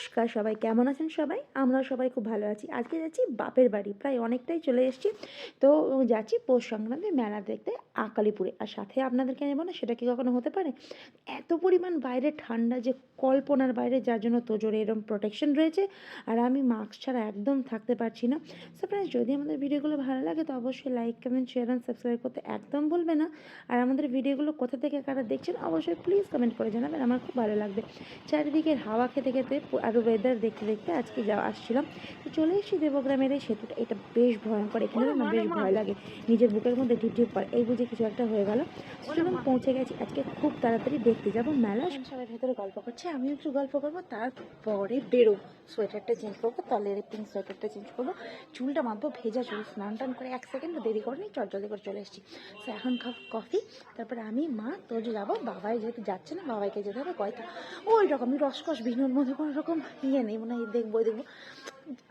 নমস্কার, সবাই কেমন আছেন সবাই? আমরা সবাই খুব ভালো আছি। আজকে যাচ্ছি বাপের বাড়ি, প্রায় অনেকটাই চলে এসেছি। তো যাচ্ছি পৌষ সংক্রান্তি মেলা দেখতে আকালিপুরে। আর সাথে আপনাদেরকে নেব না, সেটা কি কখনো হতে পারে? এত পরিমাণ বাইরে ঠান্ডা, যে কল্পনার বাইরে, যার জন্য তোজোরে এরকম প্রোটেকশন রয়েছে। আর আমি মাস্ক ছাড়া একদম থাকতে পারছি না। সো যদি আমাদের ভিডিওগুলো ভালো লাগে, তো অবশ্যই like comment share and subscribe করতে একদম ভুলবে না। আর আমাদের ভিডিওগুলো কোথা থেকে কারা দেখছেন, অবশ্যই প্লিজ কমেন্ট করে জানাবেন, আমার খুব ভালো লাগবে। চারিদিকের হাওয়া খেতে খেতে আর ওয়েদার দেখতে দেখতে আজকে যাওয়া আসছিলাম। তো চলে এসেছি দেবগ্রামের এই সেতুটা। এটা বেশ ভয়ঙ্কর। এখানে না বেশ ভয় লাগে। নিজের বুকের মধ্যে ঢিপ ঢিপ পড়ে এই বুঝে কিছু একটা হয়ে গেল। চলুন পৌঁছে গেছি। আজকে খুব তাড়াতাড়ি দেখতে যাব মেলা সবাই ভেতরে গল্প করছে আমিও একটু গল্প করব তারপরে বেরো সোয়েটারটা চেঞ্জ করব তলের পিঙ্ক সোয়েটারটা চেঞ্জ করব। চুলটা মাপবো ভেজা চুল স্নান টান করে এক সেকেন্ড দেরি করিনি চটজলদি করে চলে এসেছি। তো এখন খাব কফি তারপরে আমি মা তোর যাব বাবাই যেহেতু যাচ্ছে না বাবাইকে যেতে হবে কয়টা ওই রকমই রসকস ভিনোর মধ্যে কোনো রকম ইয়ে নেই মানে দেখব দেখব।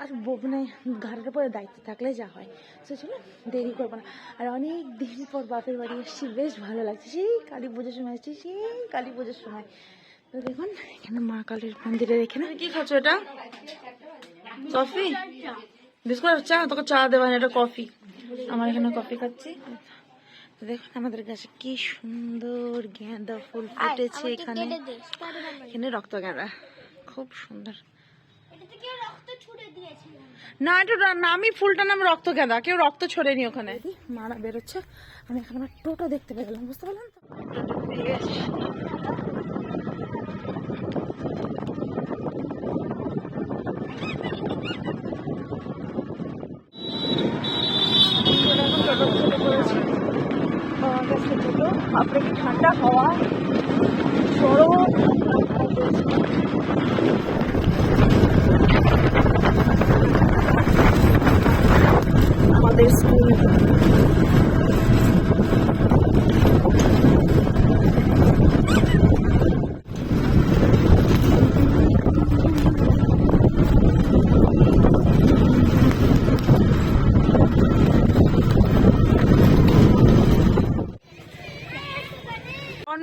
আর মানে ঘাড়ের পরে দায়িত্ব থাকলে যা হয়। সে চলো দেরি করব না। আর অনেক দিন পর বাপের বাড়ি এসেছি বেশ ভালো লাগছে। সেই কালী পুজোর সময় এসেছি সেই কালী পুজোর সময়। তো দেখুন এখানে মা কালীর মন্দিরের এখানে কি খাচ্ছ এটা? কফি? বিস্কুট আর চা? তোকে চা দেওয়া না এটা কফি। আমার এখানে কফি খাচ্ছি। দেখুন আমাদের গাছে কি সুন্দর গেঁদা ফুল ফুটেছে এখানে। এখানে রক্ত গেঁদা। খুব সুন্দর। না এটা না আমি ফুলটার নাম রক্ত গেঁদা কেউ রক্ত ছড়েনি ওখানে। মারা বেরোচ্ছে। আমি এখন আমার টোটো দেখতে পেলাম বুঝতে পারলাম তো টোটো পেয়ে গেছি। টোটো এখন টোটো টোটো করেছি পাওয়া গেছে টোটো আপনি কি ঠান্ডা হাওয়া সরব আমাদের স্কুল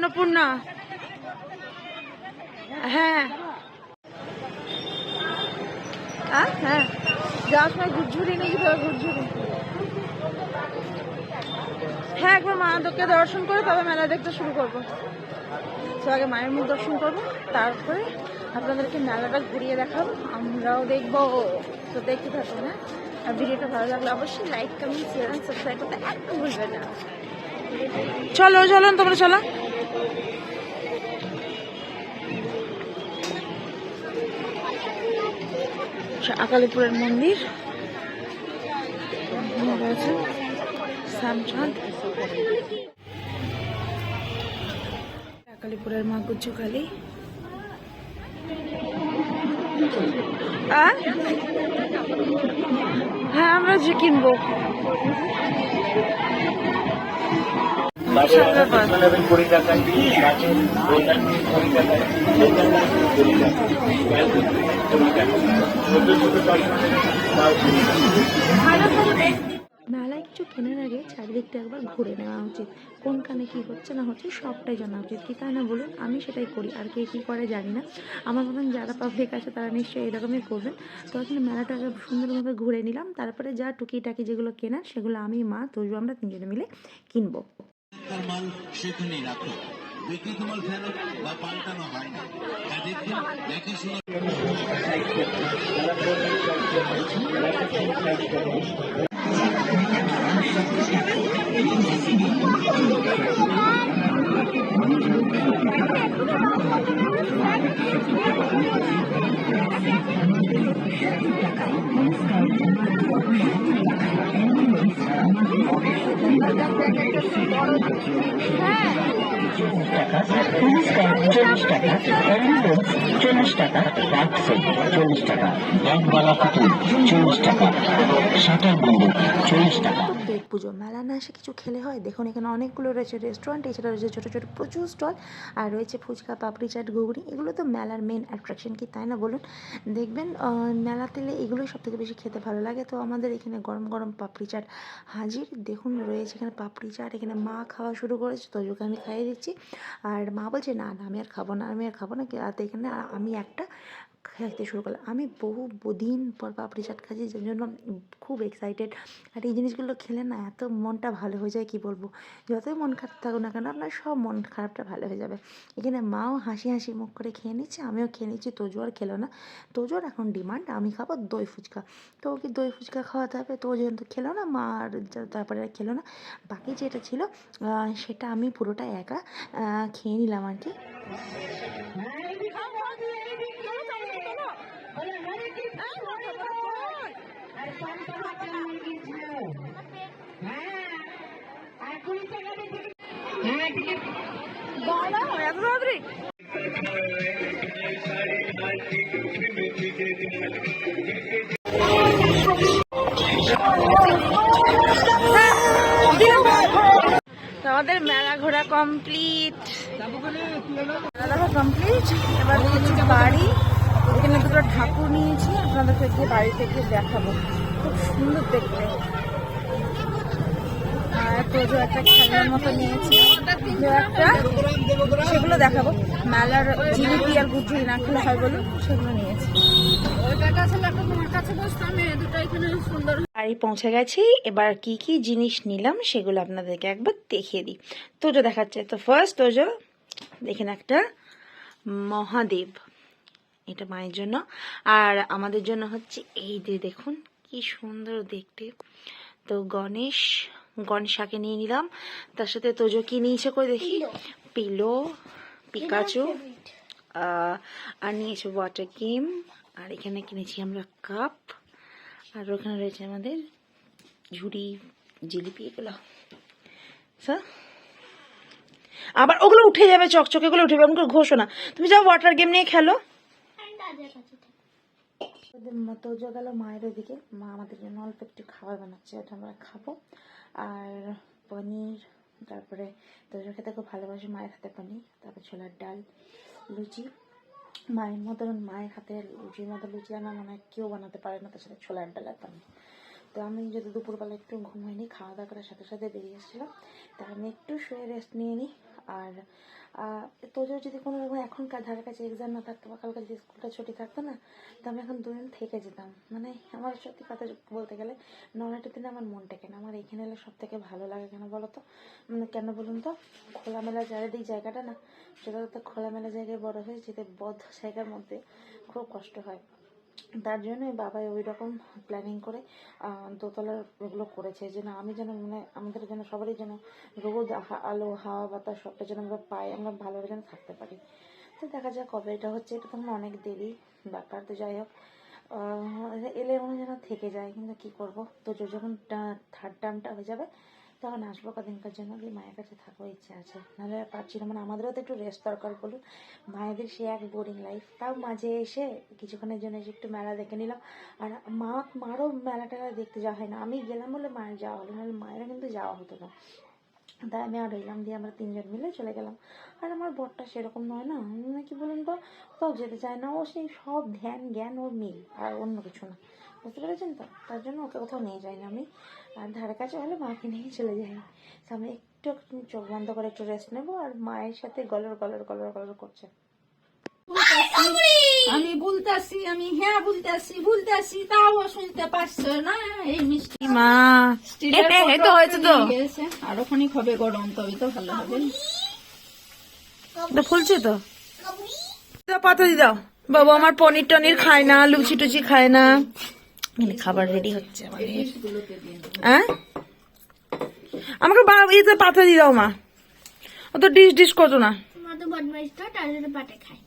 অন্নপূর্ণা। হ্যাঁ। হ্যাঁ। যাওয়ার সময় গুড়ঝুরি নিয়ে যেতে হবে গুড়ঝুরি হ্যাঁ একবার মাকে দর্শন করে তবে মেলা দেখতে শুরু করব। তো আগে মায়ের মুখ দর্শন করব, তারপরে আপনাদেরকে মেলাটা ঘুরিয়ে দেখাবো, আমরাও দেখব। তো দেখতে থাকুন হ্যাঁ। আর ভিডিওটা ভালো লাগলে অবশ্যই লাইক কমেন্ট শেয়ার সাবস্ক্রাইব করতে একদম ভুলবেন না। চলো চলো, তোমরা চলো। আকালিপুরের মন্দির। রয়েছে শ্যামচাঁদ আকালিপুরের মা গুজ্জু কালী আর? হ্যাঁ আমরা যে কিনবো। মেলায় কিছু কেনার আগে চারিদিকটা একবার ঘুরে নেওয়া উচিত। কোনখানে কি হচ্ছে না হচ্ছে সবটাই জানা উচিত। কি তাই না বলুন, আমি সেটাই করি, আর কে কী করে জানি না। আমার মতন যারা পাবলিক আছে তারা নিশ্চয়ই এরকমই করবেন। তো এখানে মেলাটাকে সুন্দরভাবে ঘুরে নিলাম, তারপরে যা টুকিটাকি যেগুলো কেনার সেগুলো আমি মা, তোজু, আমরা তিনজনে মিলে কিনবো। তার মাল সেখানেই রাখো। বিক্রিত মাল ফেরত বা পাল্টানো হয় না। দেখবেন দেখে শুনে চল্লিশ টাকা অ্যাম্বুলেন্স চল্লিশ টাকা বাক্সে চল্লিশ টাকা ব্যাগবালা পুতুল চল্লিশ টাকা শাটার বন্ধু চল্লিশ টাকা তো পেট পুজো মেলা না এসে কিছু খেলে হয়? দেখুন এখানে অনেকগুলো রয়েছে রেস্টুরেন্ট এছাড়া রয়েছে ছোটো ছোটো প্রচুর স্টল আর রয়েছে ফুচকা পাপড়ি চাট ঘুগনি। এগুলো তো মেলার মেন অ্যাট্রাকশন কি তাই না বলুন? দেখবেন আহ, মেলা তেলে এগুলোই সব থেকে বেশি খেতে ভালো লাগে। তো আমাদের এখানে গরম গরম পাপড়ি চাট হাজির। দেখুন রয়েছে এখানে পাপড়ি চাট এখানে মা খাওয়া শুরু করেছে। তো ওকে আমি খাইয়ে দিচ্ছি। আর মা বলছে না না আমি আর খাব না আমি আর খাব না। আর এখানে আমি একটা খাইতে শুরু করলাম আমি বহু দিন পর পাপড়ি চাট খাচ্ছি, যার জন্য খুব এক্সাইটেড আর এই জিনিসগুলো খেলে না এত মনটা ভালো হয়ে যায়, কি বলব? যতই মন খারাপ থাকুক না কেন, আপনার সব মন খারাপটা ভালো হয়ে যাবে। এখানে মাও হাসি হাসি মুখ করে খেয়ে নিচ্ছে, আমিও খেয়ে নিচ্ছি। তোজো আর খেলো না। তোজোর এখন ডিমান্ড আমি খাব দই ফুচকা। তো ওকে দই ফুচকা খাওয়াতে হবে। তো যেহেতু খেলো না, মা আর তারপরে আর খেলো না। বাকি যেটা ছিল সেটা আমি পুরোটা একা খেয়ে নিলাম আর কি। আমাদের মেলা ঘোরা কমপ্লিট মেলা কমপ্লিট এবার কিছু বাড়ি। এখানে দুটো ঠাকুর নিয়েছি। আপনাদের থেকে বাড়ি থেকে দেখাবো। খুব সুন্দর দেখতে। সেগুলো দেখাবো। মেলার জিলিপি আর না হয় বলুন, সেগুলো নিয়েছি। বাড়ি পৌঁছে গেছি, এবার কি কি জিনিস নিলাম সেগুলো আপনাদেরকে একবার দেখিয়ে দিই। তোজো দেখাচ্ছে। তো ফার্স্ট তোজো, দেখেন একটা মহাদেব। এটা মায়ের জন্য। আর আমাদের জন্য হচ্ছে এই যে দেখুন, কি সুন্দর দেখতে। তো গণেশ গণেশাকে নিয়ে নিলাম। তার সাথে তোজো কি নিয়েছে করে দেখি? পিলো। পিকাচু আর নিয়েছে ওয়াটার গেম আর এখানে কিনেছি আমরা কাপ আর ওখানে রয়েছে আমাদের ঝুড়ি জিলিপি এগুলো। স্যার আবার ওগুলো উঠে যাবে চকচকে গুলো উঠে যাবে আমাকে ঘষো না। তুমি যাও ওয়াটার গেম নিয়ে খেলো। তোজো গেল মায়ের ওদিকে। মা আমাদের জন্য অল্প একটু খাবার বানাচ্ছে ওটা আমরা খাব। আর পনির, তারপরে তোজো খেতে খুব ভালোবাসে মায়ের হাতে পনির, তারপর ছোলার ডাল, লুচি। মায়ের মতন মায়ের হাতে লুচির মতো লুচি আমার মনে কেউ বানাতে পারে না, তার সাথে ছোলার ডাল আর পনির। তো আমি যদি দুপুরবেলা একটু ঘুমাইনি খাওয়া দাওয়া করার সাথে সাথে বেরিয়ে এসেছিলাম, তা আমি একটু শুয়ে রেস্ট নিয়ে নিই। আর তোজোর যদি কোনো রকম এখনকার ধারে কাছে এক্সাম না থাকতো বা কালকে যদি স্কুলটা ছুটি থাকতো না, তো আমি এখন দুদিন থেকে যেতাম। মানে আমার সত্যি কথা বলতে গেলে নয়টা দিনে আমার মন টেকে না আমার এখানে এলে সব থেকে ভালো লাগে কেন বলো তো? মানে কেন বলুন তো? খোলামেলা চারিদিক জায়গাটা না, সেটা তো খোলামেলা জায়গায় বড় হয়ে যেতে বদ্ধ জায়গার মধ্যে খুব কষ্ট হয়। তার জন্যই বাবাই ওই রকম প্ল্যানিং করে দোতলার এগুলো করেছে যে না, আমি যেন মানে আমাদের যেন সবারই যেন রোদ আলো, হাওয়া, বাতাস সবটা যেন আমরা পাই, আমরা ভালোভাবে যেন থাকতে পারি। তো দেখা যাক কবে এটা হচ্ছে, এটা তো অনেক দেরি ব্যাপার, তো যাই হোক। এলে মনে যেন থেকে যায়, কিন্তু কি করব? তো যখন থার্ড টার্মটা হয়ে যাবে তখন আসব কদিনকার জন্য দিয়ে মায়ের কাছে থাকব ইচ্ছে আছে। নাহলে পারছি না মানে আমাদেরও তো একটু রেস্ট দরকার বলুন। মায়েদের সে এক বোরিং লাইফ তাও মাঝে এসে কিছুক্ষণের জন্য এসে একটু মেলা দেখে নিলাম। আর মা, মারও মেলা টেলা দেখতে যাওয়া হয় না। আমি গেলাম বলে মায়ের যাওয়া হলো, নাহলে মায়েরও কিন্তু যাওয়া হতো না। তাই আমি আর রইলাম দিয়ে আমরা তিনজন মিলে চলে গেলাম। আর আমার বরটা সেরকম নয় না মানে কি বলুন তো? কোথাও যেতে চায় না। ও সেই সব ধ্যান, জ্ঞান, ওর মিল, আর অন্য কিছু না। বুঝতে পেরেছেন তো? তার জন্য ওকে কোথাও নিয়ে যাই না আমি। আর ধারে কাছে হলে মাকে নিয়ে চলে যাই। তো আমি একটু চোখ বন্ধ করে একটু রেস্ট নেব আর মায়ের সাথে গলর গলর গলর গলর করছে। আমি বলতেছি আমি হ্যাঁ বলতেছি বলতেছি তাও শুনতে পারছ না এই মিষ্টি মা স্টিলের এই তো হয়েছে তো? আরও খানিক হবে গরম তবে তো ভালো হবে। ফুলছে তো পাতা দিয়ে দাও। বাবু আমার পনির টনির খায় না লুচি টুচি খায় না। এখানে খাবার রেডি হচ্ছে আমাদের। হ্যাঁ? আমাকে ইয়েতে পাতা দিয়ে দাও মা। ও তো ডিশ ডিশ করতো না। খায়।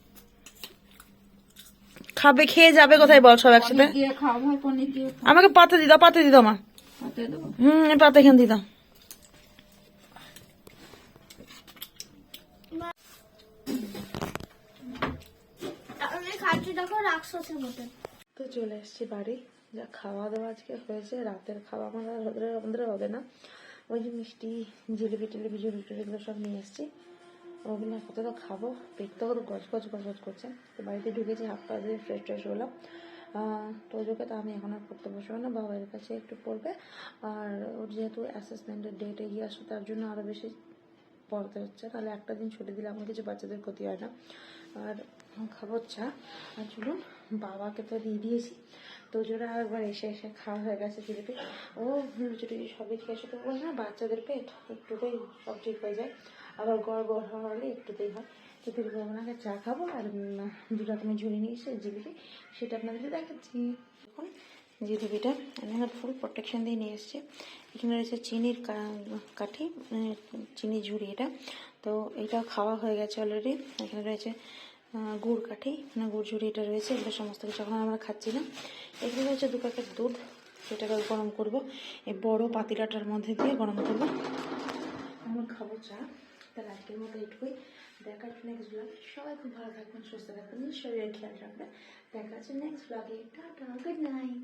খাবে খেয়ে যাবে কোথায় বল সব একসাথে? আমাকে পাতা দিয়ে দাও পাতা দিয়ে দাও মা। হুম এই পাতা এখানে দিয়ে দাও। আমি খাচ্ছি দেখো রাক্ষসের মতন। তো চলে এসেছি বাড়ি। যা খাওয়া দাওয়া আজকে হয়েছে, রাতের খাওয়া আমাদের আমাদের আমাদের হবে না। ওই যে মিষ্টি, জিলিপি টিলিপি টুড়ি এগুলো সব নিয়ে এসেছি। ওগুলো তো খাব। পেট তো কত গজ গজ গজ গজ করছে। তো বাড়িতে ঢুকেছি, হাত পা দিয়ে ফ্রেশ ট্রেশ হলাম। তোজোকে তো আমি এখন আর পড়তে বসবো না, বাবার কাছে একটু পড়বে। আর ওর যেহেতু অ্যাসেসমেন্টের ডেট এগিয়ে আসে তার জন্য আরও বেশি পড়তে হচ্ছে। তাহলে একটা দিন ছুটি দিলে আমার কিছু বাচ্চাদের ক্ষতি হয় না। আর খাব চা। আর চলুন, বাবাকে তো দিয়ে দিয়েছি। তো জোরে একবার এসে এসে খাওয়া হয়ে গেছে জিলিপি ও লুচি সবই খেয়েছে তো বলে না, বাচ্চাদের পেট একটুতেই সব ঠিক হয়ে যায়। আবার গড় গড় হলে একটুতেই হয়। তো ওনাকে চা খাব আর দু রকমের ঝুড়ি নিয়ে এসে জিলিপি, সেটা আপনাদের দেখাচ্ছি। এখন জিলিপিটা আমি ফুল প্রোটেকশন দিয়ে নিয়ে এসেছি। এখানে রয়েছে চিনির কাঠি মানে চিনির ঝুড়ি এটা। তো এটা খাওয়া হয়ে গেছে অলরেডি এখানে রয়েছে গুড় কাঠি মানে গুড় ঝুড়ি এটা রয়েছে, এগুলো সমস্ত কিছু এখন আমরা খাচ্ছি না। এগুলো হচ্ছে দু প্যাকেট দুধ, সেটাকে গরম করব। এই বড় পাতিলাটার মধ্যে দিয়ে গরম করব। আমার খাব চা তাহলে আজকের মতো এইটুকুই দেখার নেক্সট ব্লগে সবাই খুব ভালো থাকবেন, সুস্থ থাকবেন শরীরের খেয়াল রাখবেন। দেখা হচ্ছে নেক্সট ব্লগে টাটা গুড নাইট